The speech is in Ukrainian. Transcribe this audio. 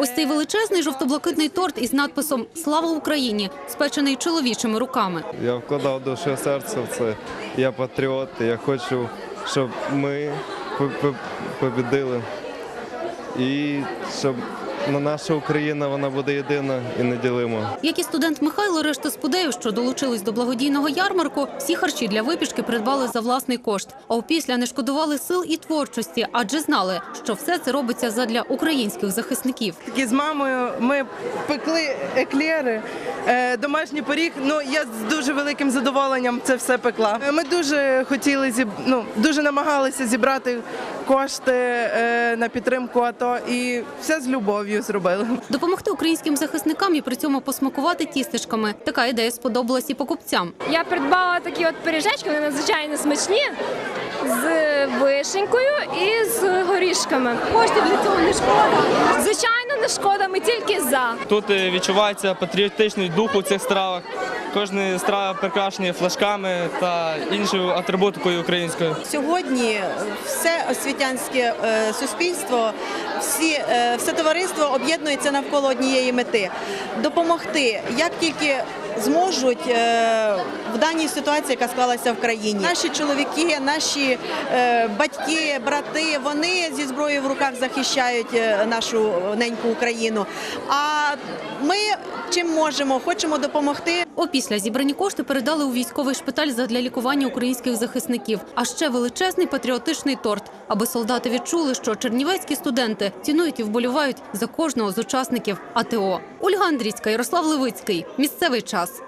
Ось цей величезний жовто-блакитний торт із надписом Слава Україні, спечений чоловічими руками. Я вкладав душу серце в це. Я патріот. Я хочу, щоб ми по- по- побідили. І щоб наша Україна вона буде єдина і неділима. Як і студент Михайло, решта спудеїв, що долучились до благодійного ярмарку, всі харчі для випічки придбали за власний кошт. А опісля не шкодували сил і творчості, адже знали, що все це робиться задля українських захисників. Такі з мамою ми пекли еклери, е, домашній поріг. Ну я з дуже великим задоволенням це все пекла. Ми дуже хотіли зіб... ну, дуже намагалися зібрати кошти е, на підтримку АТО і все з любов'ю зробили. Допомогти українським захисникам і при цьому посмакувати тістечками. Така ідея сподобалась і покупцям. Я придбала такі от пиріжечки, вони надзвичайно смачні з вишенькою і з горішками. Коштів для цього не шкода. Звичайно, не шкода. Ми тільки за. Тут е, відчувається патріотичний дух у цих стравах. Кожна страва прикрашена флажками та іншою атрибутикою українською. Сьогодні все освітянське е, суспільство, всі, е, все товариство об'єднується навколо однієї мети допомогти, як тільки зможуть е, в даній ситуації, яка склалася в країні. Наші чоловіки, наші е, батьки, брати, вони зі зброєю в руках захищають е, нашу неньку Україну. А ми чим можемо, хочемо допомогти. Опісля зібрані кошти передали у військовий шпиталь задля лікування українських захисників. А ще величезний патріотичний торт, аби солдати відчули, що чернівецькі студенти цінують і вболівають за кожного з учасників АТО. Ольга Андрійська, Ярослав Левицький. Місцевий час.